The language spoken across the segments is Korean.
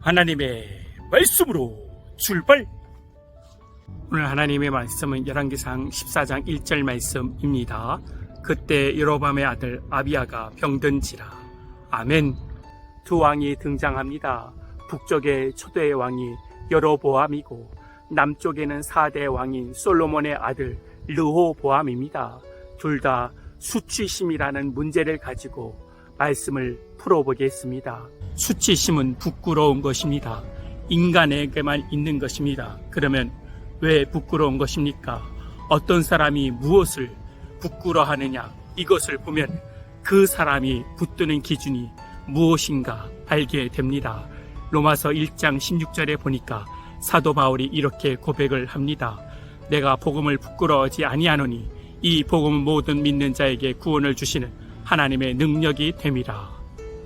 하나님의 말씀으로 출발! 오늘 하나님의 말씀은 열왕기상 14장 1절 말씀입니다. 그때 여로밤의 아들 아비아가 병든지라. 아멘. 두 왕이 등장합니다. 북쪽의 초대 왕이 여로보암이고 남쪽에는 4대 왕인 솔로몬의 아들 르호보암입니다. 둘 다 수치심이라는 문제를 가지고 말씀을 풀어보겠습니다. 수치심은 부끄러운 것입니다. 인간에게만 있는 것입니다. 그러면 왜 부끄러운 것입니까? 어떤 사람이 무엇을 부끄러워하느냐? 이것을 보면 그 사람이 붙드는 기준이 무엇인가 알게 됩니다. 로마서 1장 16절에 보니까 사도 바울이 이렇게 고백을 합니다. 내가 복음을 부끄러워하지 아니하노니 이 복음은 모든 믿는 자에게 구원을 주시는 하나님의 능력이 됨이라.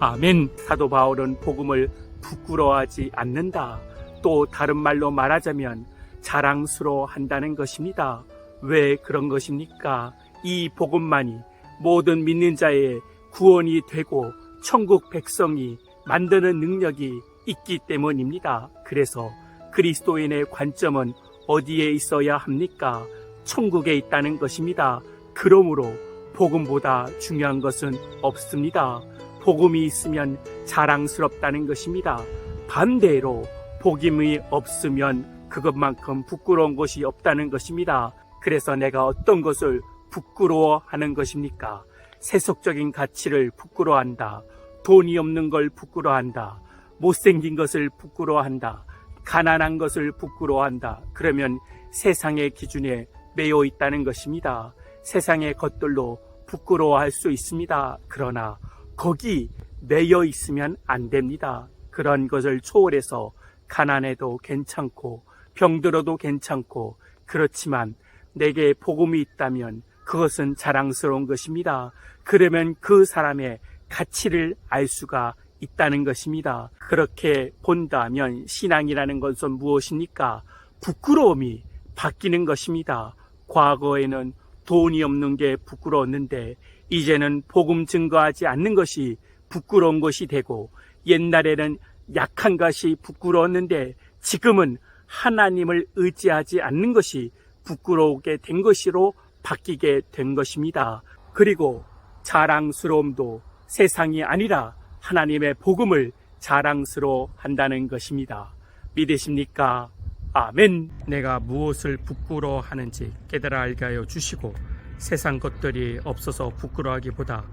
아멘. 사도 바울은 복음을 부끄러워하지 않는다. 또 다른 말로 말하자면 자랑스러워 한다는 것입니다. 왜 그런 것입니까? 이 복음만이 모든 믿는 자의 구원이 되고 천국 백성이 만드는 능력이 있기 때문입니다. 그래서 그리스도인의 관점은 어디에 있어야 합니까? 천국에 있다는 것입니다. 그러므로 복음보다 중요한 것은 없습니다. 복음이 있으면 자랑스럽다는 것입니다. 반대로 복음이 없으면 그것만큼 부끄러운 것이 없다는 것입니다. 그래서 내가 어떤 것을 부끄러워하는 것입니까? 세속적인 가치를 부끄러워한다. 돈이 없는 걸 부끄러워한다. 못생긴 것을 부끄러워한다. 가난한 것을 부끄러워한다. 그러면 세상의 기준에 매여 있다는 것입니다. 세상의 것들로 부끄러워할 수 있습니다. 그러나 거기 매여 있으면 안 됩니다. 그런 것을 초월해서 가난해도 괜찮고 병들어도 괜찮고 그렇지만 내게 복음이 있다면 그것은 자랑스러운 것입니다. 그러면 그 사람의 가치를 알 수가 있다는 것입니다. 그렇게 본다면 신앙이라는 것은 무엇입니까? 부끄러움이 바뀌는 것입니다. 과거에는 돈이 없는 게 부끄러웠는데 이제는 복음 증거하지 않는 것이 부끄러운 것이 되고 옛날에는 약한 것이 부끄러웠는데 지금은 하나님을 의지하지 않는 것이 부끄러우게 된 것으로 바뀌게 된 것입니다. 그리고 자랑스러움도 세상이 아니라 하나님의 복음을 자랑스러워 한다는 것입니다. 믿으십니까? 아멘. 내가 무엇을 부끄러워하는지 깨달아 알게 하여 주시고 세상 것들이 없어서 부끄러워하기보다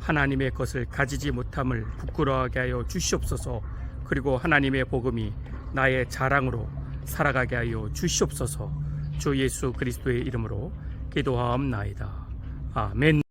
하나님의 것을 가지지 못함을 부끄러워하게 하여 주시옵소서. 그리고 하나님의 복음이 나의 자랑으로 살아가게 하여 주시옵소서. 주 예수 그리스도의 이름으로 기도하옵나이다. 아멘.